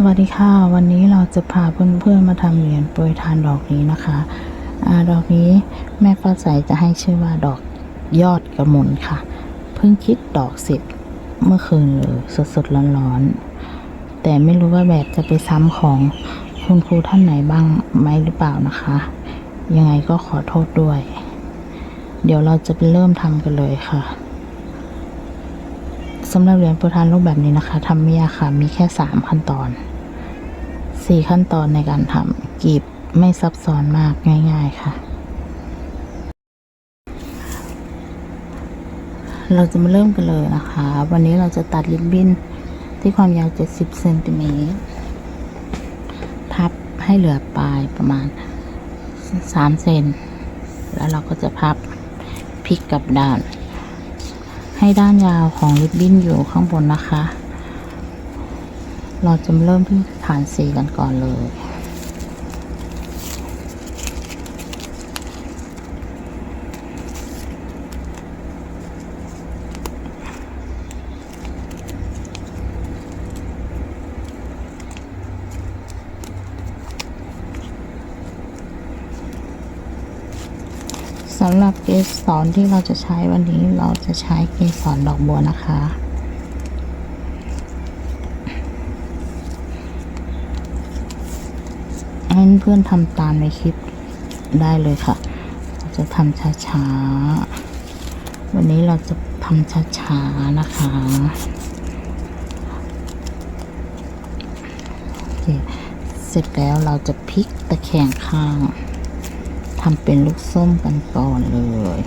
สวัสดีค่ะ วันนี้เราจะพาเพื่อนๆมาทำเหรียญโปรยทานดอกนี้นะคะอดอกนี้แม่ฟ้าใสจะให้ชื่อว่าดอกยอดกระมนค่ะ เพิ่งคิดดอกเสร็จเมื่อคืนเลยสดๆร้อนๆแต่ไม่รู้ว่าแบบจะไปซ้ำของคุณครูท่านไหนบ้างไหมหรือเปล่านะคะ ยังไงก็ขอโทษด้วย เดี๋ยวเราจะไปเริ่มทำกันเลยค่ะ สำหรับเหรียญโปรทานรูปแบบนี้นะคะทำไม่ยากค่ะมีแค่สามขั้นตอนสี่ขั้นตอนในการทำกีบไม่ซับซ้อนมากง่าย ๆค่ะ เราจะมาเริ่มกันเลยนะคะ วันนี้เราจะตัดริบบิ้นที่ความยาว 70เซนติเมตรพับให้เหลือปลายประมาณ 3 เซน แล้วเราก็จะพับพลิกกลับด้าน ให้ด้านยาวของริบบิ้นอยู่ข้างบนนะคะ เราจะเริ่มที่ฐานสีกันก่อนเลย สำหรับเกส รที่เราจะใช้วันนี้เราจะใช้เกสรดอกบัวนะคะ ให้เพื่อนทำตามในคลิปได้เลยค่ะ เราจะทำช้าๆ วันนี้เราจะทำช้าๆ นะคะโอเคเสร็จแล้วเราจะพลิกตะแคงข้างทำเป็นลูกส้มกันก่อนเลย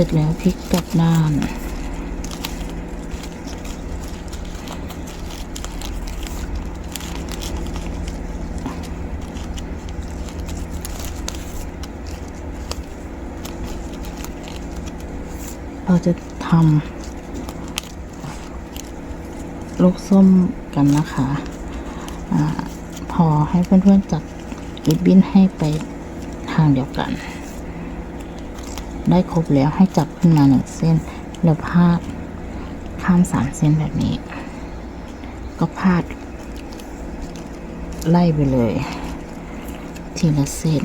ร็จแล้วพลิกกลับด้านเราจะทำลูกส้มกันนะคะอพอให้เพื่อนๆจับริบบิ้นให้ไปทางเดียวกัน ได้ครบแล้วให้จับขึ้นมาหนึ่งเส้น แล้วพาดข้ามสามเส้นแบบนี้ ก็พาด ไล่ไปเลย ทีละเส้น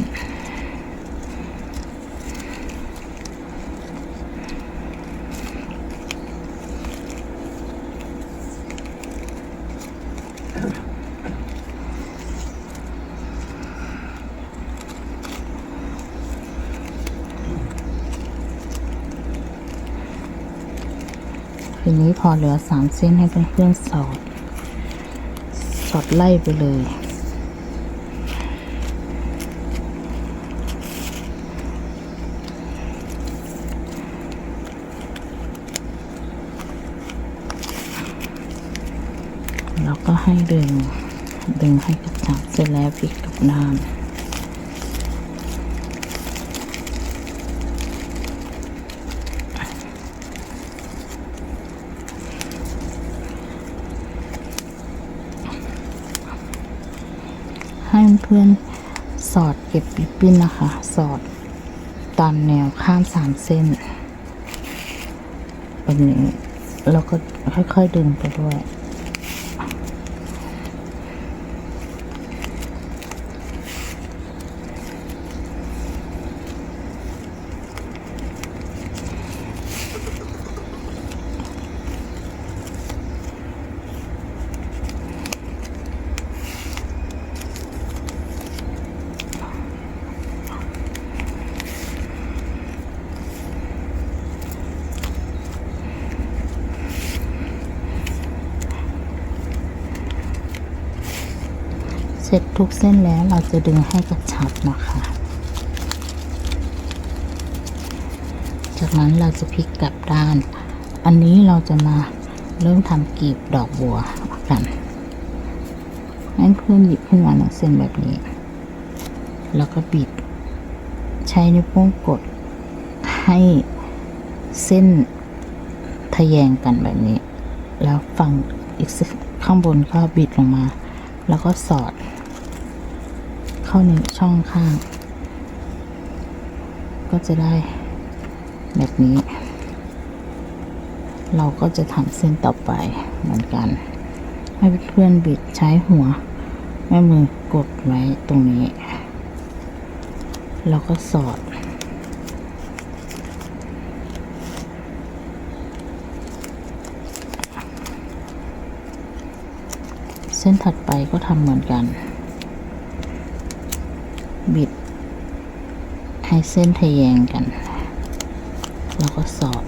ทีนี้พอเหลือสามเส้นให้เพื่อนๆสอด สอดไล่ไปเลย แล้วก็ให้ดึง ดึงให้กระจับเสร็จแล้วพลิกกลับด้าน เพื่อนๆ สอดเก็บริบบิ้นนะคะ สอดตามแนวข้ามสามเส้นแบบนี้แล้วก็ค่อยๆดึงไปด้วย ร็จทุกเส้นแล้วเราจะดึงให้กระชับนะคะ จากนั้นเราจะพลิกกลับด้าน อันนี้เราจะมาเริ่มทำกลีบดอกบัวกันงั้นเพื่อนหยิบขึ้นมาหนึ่งเส้นแบบนี้ แล้วก็บิด ใช้นิ้วโป้งกดให้เส้นทะแยงกันแบบนี้ แล้วฝั่งอีกข้างบนก็บิดลงมา แล้วก็สอด เข้าในช่องข้าง ก็จะได้แบบนี้ เราก็จะทำเส้นต่อไปเหมือนกัน ให้เพื่อนบิดใช้หัว แม่มือกดไว้ตรงนี้ แล้วก็สอด เส้นถัดไปก็ทำเหมือนกัน บิดให้เส้นทะแยงกัน แล้วก็สอด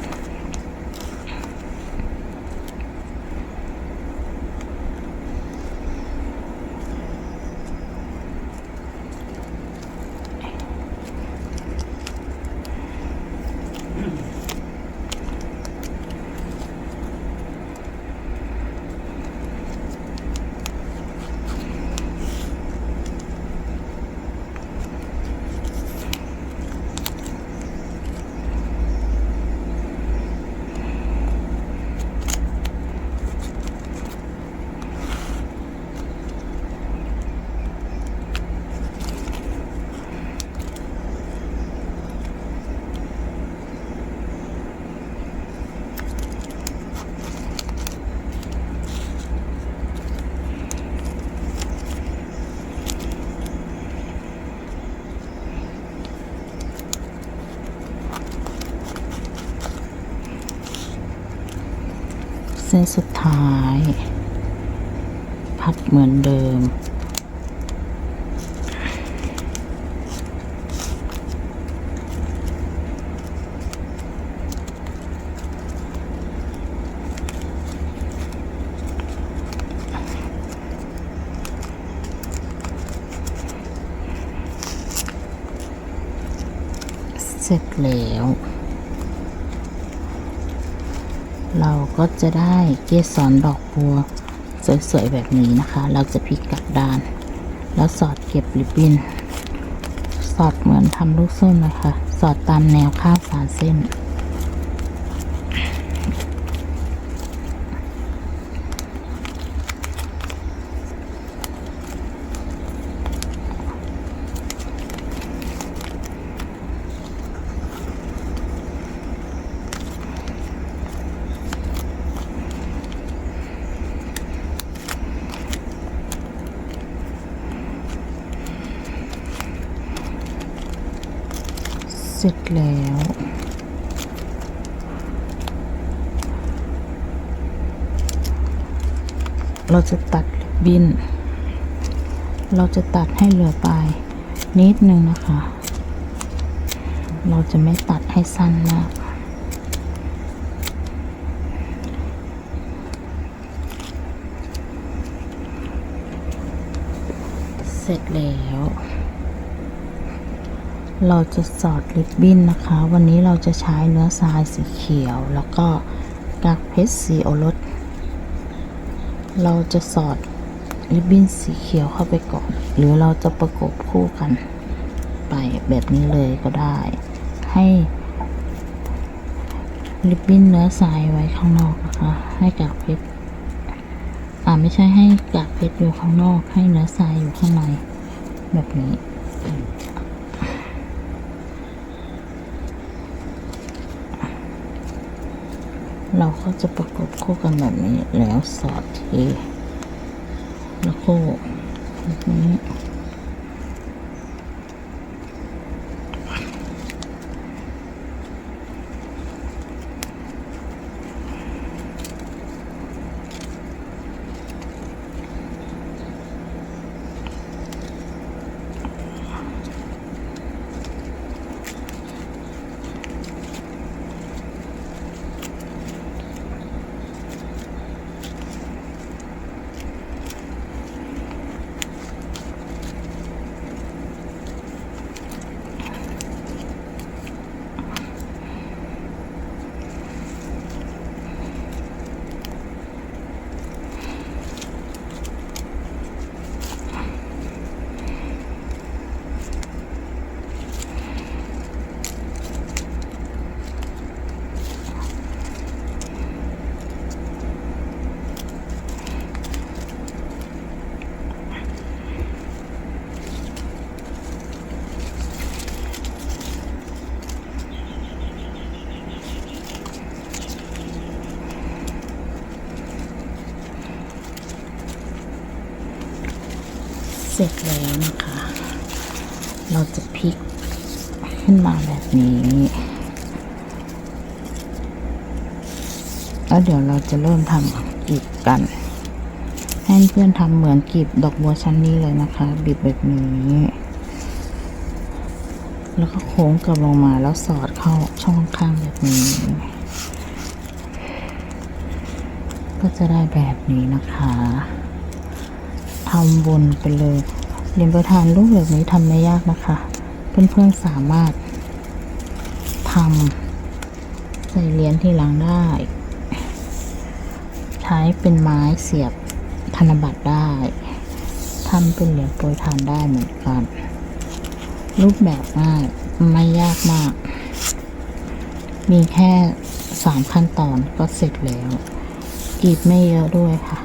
เส้นสุดท้าย พัดเหมือนเดิม เสร็จแล้ว เราก็จะได้เกสรดอกบัว สวยๆ แบบนี้นะคะ เราจะพลิกกลับด้าน แล้วสอดเก็บริบบิ้น สอดเหมือนทำลูกส้มเลยค่ะ สอดตามแนวข้าวสารเส้น เสร็จแล้ว เราจะตัดริบบิ้นเราจะตัดให้เหลือปลายนิดนึงนะคะ เราจะไม่ตัดให้สั้นมากเสร็จแล้ว เราจะสอดริบบิ้นนะคะ วันนี้เราจะใช้เนื้อทรายสีเขียว แล้วก็กากเพชรสีโอรส เราจะสอดริบบิ้นสีเขียวเข้าไปก่อน หรือเราจะประกบคู่กันไปแบบนี้เลยก็ได้ ให้ริบบิ้นเนื้อทรายไว้ข้างนอกนะคะ ให้กากเพชรอ่าไม่ใช่ให้กากเพชรอยู่ข้างนอก ให้เนื้อทรายอยู่ข้างในแบบนี้ เราก็จะประกบคู่กันแบบนี้แล้วสอดทีแล้วก็แบบนี้ นี้ แล้วเดี๋ยวเราจะเริ่มทำกีบกัน ให้เพื่อนทำเหมือนกีบดอกบัวชั้นนี้เลยนะคะบิดแบบนี้ แล้วก็โค้งกลับลงมาแล้วสอดเข้าช่องข้างแบบนี้ ก็จะได้แบบนี้นะคะทำวนไปเลยเรียญประธานรูปแบบนี้ทำไม่ยากนะคะ เพื่อนๆสามารถำใส่เหรียญที่หลังได้ ใช้เป็นไม้เสียบธนบัตรได้ทำเป็นเหรียญโปรยทานได้เหมือนกัน รูปแบบง่ายไม่ยากมาก มีแค่สามขั้นตอนก็เสร็จแล้วกรีบไม่เยอะด้วยค่ะ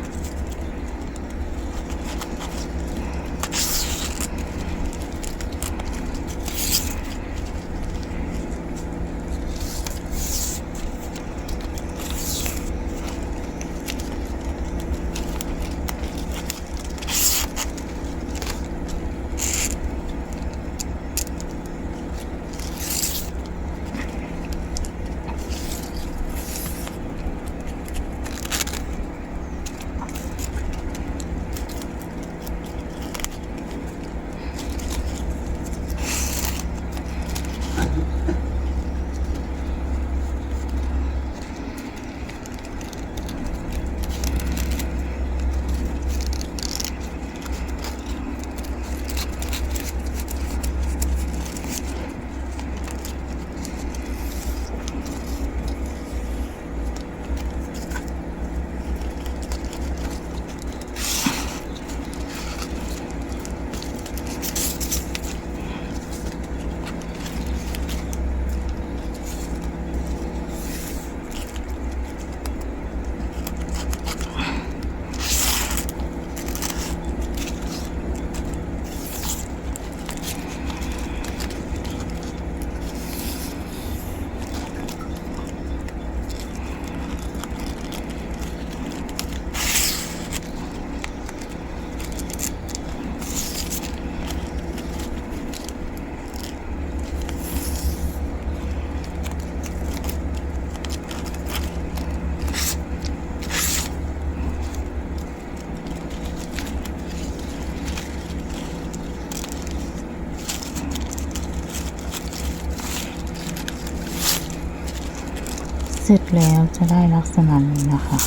ร็จแล้วจะได้ลักษณะนี้นะคะ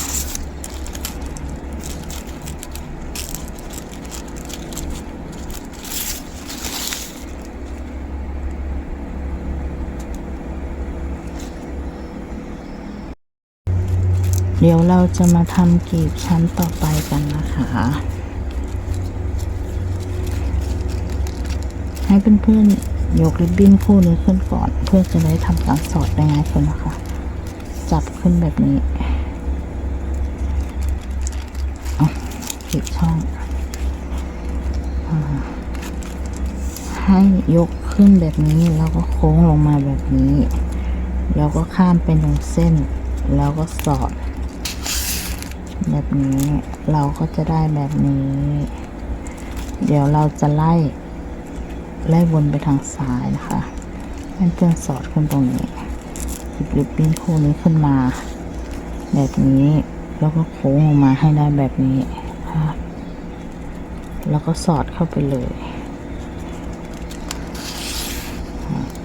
เดี๋ยวเราจะมาทำกรีบชั้นต่อไปกันนะคะให้เพื่อนๆยกริบบิ้นคู่นี้ขึ้นก่อน เพื่อจะได้ทำการสอดได้ง่ายขึ้นนะคะ จับขึ้นแบบนี้เอาปิดช่องอให้ยกขึ้นแบบนี้ แล้วก็โค้งลงมาแบบนี้ แล้วก็ข้ามเป็นตรงเส้น แล้วก็สอด แบบนี้เราก็จะได้แบบนี้ เดี๋ยวเราจะไล่ ไล่วนไปทางซ้ายนะคะให้เพื่อนสอดขึ้นตรงนี้ ริบบิ้นคู่นี้ขึ้นมา แบบนี้แล้วก็โค้งออกมาให้ได้แบบนี้แล้วก็สอดเข้าไปเลย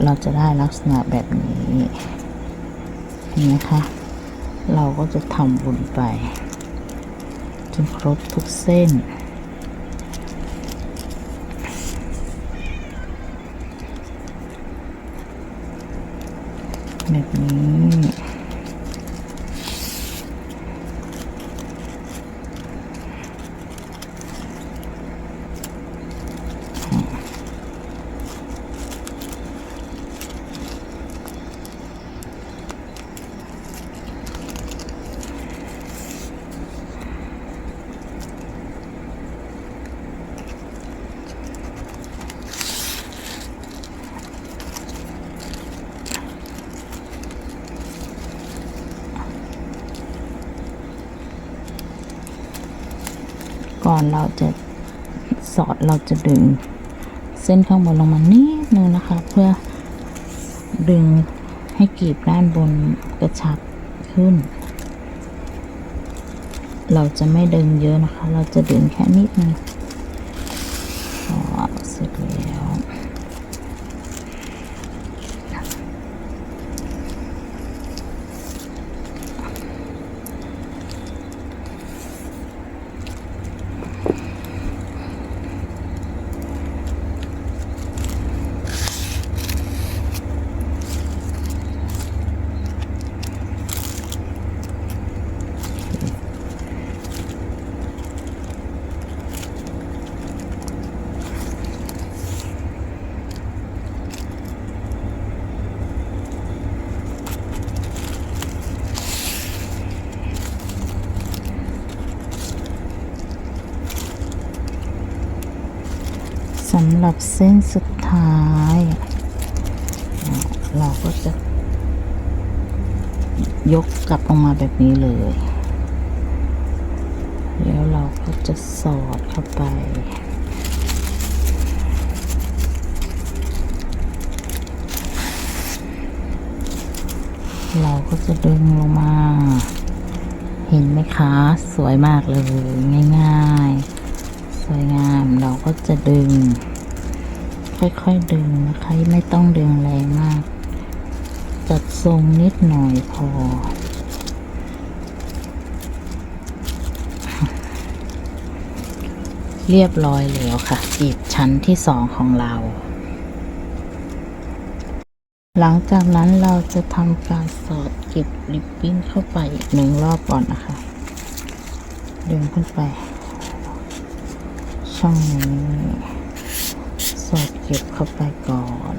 เราจะได้ลักษณะแบบนี้เห็นไหมคะ เราก็จะทำวนไป จนครบทุกเส้น แบบนี้ ก่อนเราจะสอดเราจะดึง เส้นข้างบนลงมานิดนึงนะคะ เพื่อดึงให้กลีบด้านบนกระชับขึ้น เราจะไม่ดึงเยอะนะคะ เราจะดึงแค่นิดนึงพอเสร็จแล้ว สำ หรับเส้นสุดท้าย เราก็จะ ยกกลับออกมาแบบนี้เลย แล้วเราก็จะสอดเข้าไปเราก็จะดึงลงมา เห็นไหมคะ สวยมากเลย ง่าย ๆ สวยงาม เราก็จะดึง ค่อยๆดึงนะคะไม่ต้องดึงแรงมาก จัดทรงนิดหน่อยพอ เรียบร้อยแล้วค่ะจีบชั้นที่สองของเรา หลังจากนั้นเราจะทำการสอดเก็บริบบิ้นเข้าไปอีกหนึ่งรอบก่อนนะคะ ดึงขึ้นไป ช่องนี้ เก็บเข้าไปก่อน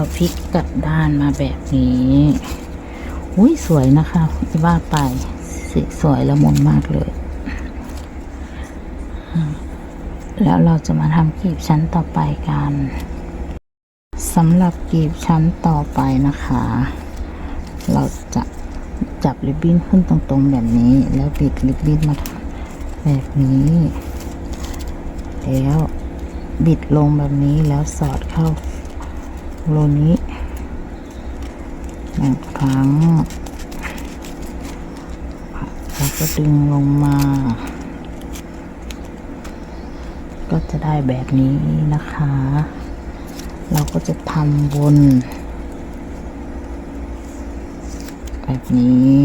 เราพลิกกลับด้านมาแบบนี้อุ้ยสวยนะคะว่าไปสีสวยละมุนมากเลย แล้วเราจะมาทำกลีบชั้นต่อไปกันสำหรับกลีบชั้นต่อไปนะคะ เราจะจับริบบิ้นขึ้นตรงๆแบบนี้ แล้วบิดริบบิ้นมาแบบนี้ แล้วบิดลงแบบนี้แล้วสอดเข้า โลนี้หนึ่งครั้งแล้วก็ดึงลงมา ก็จะได้แบบนี้นะคะ เราก็จะทำวนแบบนี้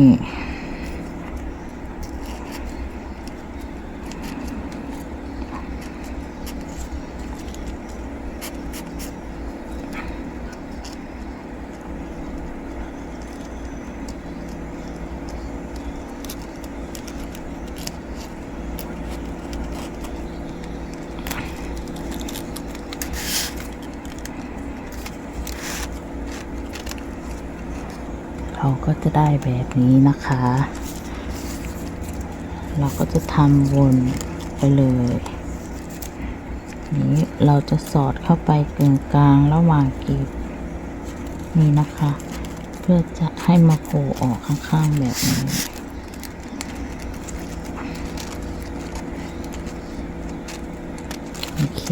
เราก็จะได้แบบนี้นะคะ เราก็จะทำวนไปเลยนี้เราจะสอดเข้าไปกึ่งกลางระหว่างกีบนี่นะคะ เพื่อจะให้มาโผล่ออกข้างๆแบบนี้โอเค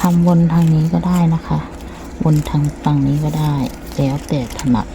ทำวนทางนี้ก็ได้นะคะ คนทางฝั่งนี้ก็ได้ แล้วแต่ถนัด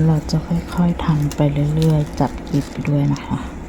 เดี๋ยวเราจะค่อยๆทำไปเรื่อยๆ จับกลิบไปด้วยนะคะ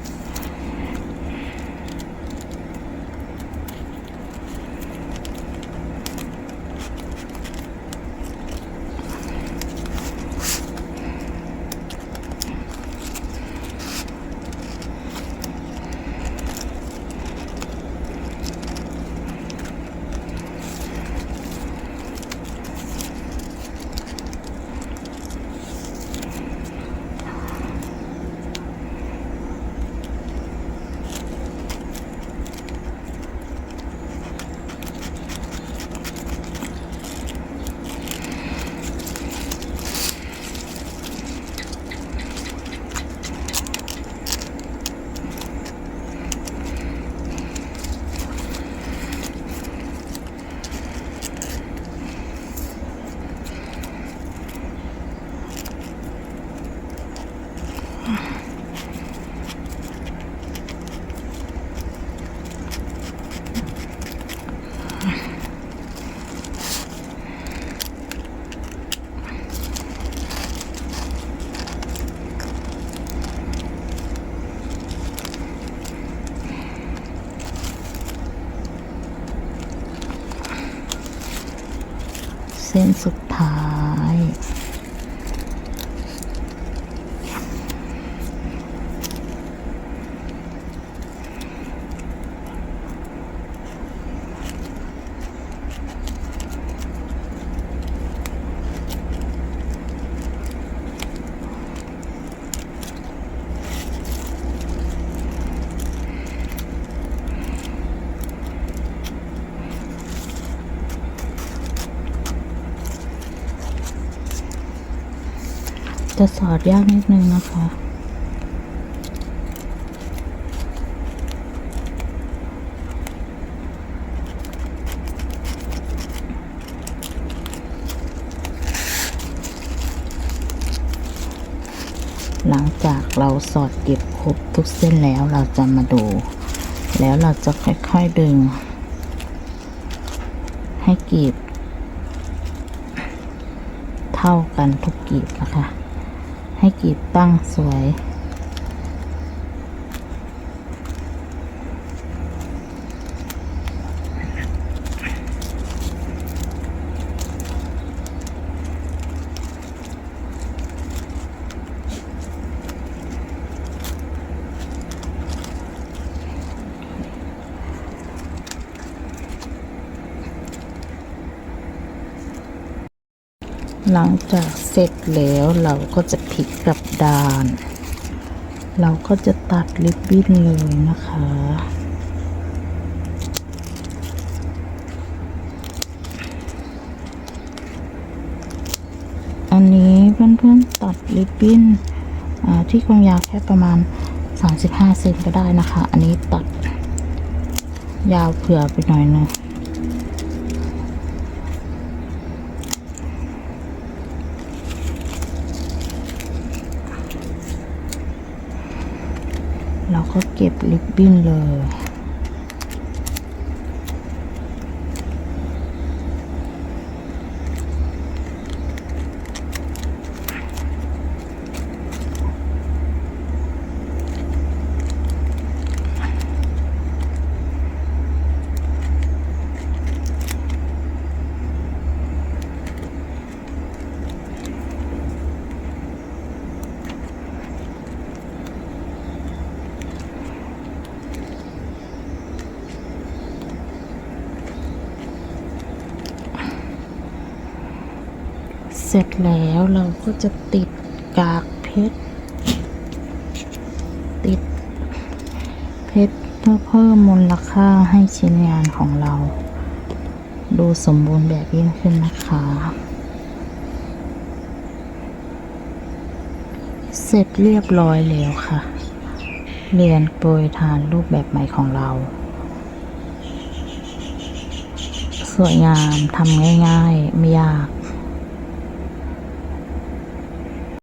เส้นสุดท้าย อดยากนิดนึงนะคะ หลังจากเราสอดเก็บครบทุกเส้นแล้วเราจะมาดู แล้วเราจะค่อย ๆ ดึง ให้กีบ เท่ากันทุกกีบนะคะ ให้กรีบตั้งสวย หลังจากเสร็จแล้วเราก็จะ พลิกกลับด้าน เราก็จะตัดริบบิ้นเลยนะคะ อันนี้เพื่อนๆตัดริบบิ้นที่ความยาวแค่ประมาณ 35 เซนก็ได้นะคะ อันนี้ตัดยาวเผื่อไปหน่อยนึง เก็บลิปบิ้นเลย เสร็จแล้วเราก็จะติดกากเพชร ติดเพชรเพื่อเพิ่มมูลค่าให้ชิ้นงานของเรา ดูสมบูรณ์แบบยิ่งขึ้นนะคะ เสร็จเรียบร้อยแล้วค่ะ เรียนโปรยทานรูปแบบใหม่ของเรา สวยงามทำง่ายๆ ไม่ยาก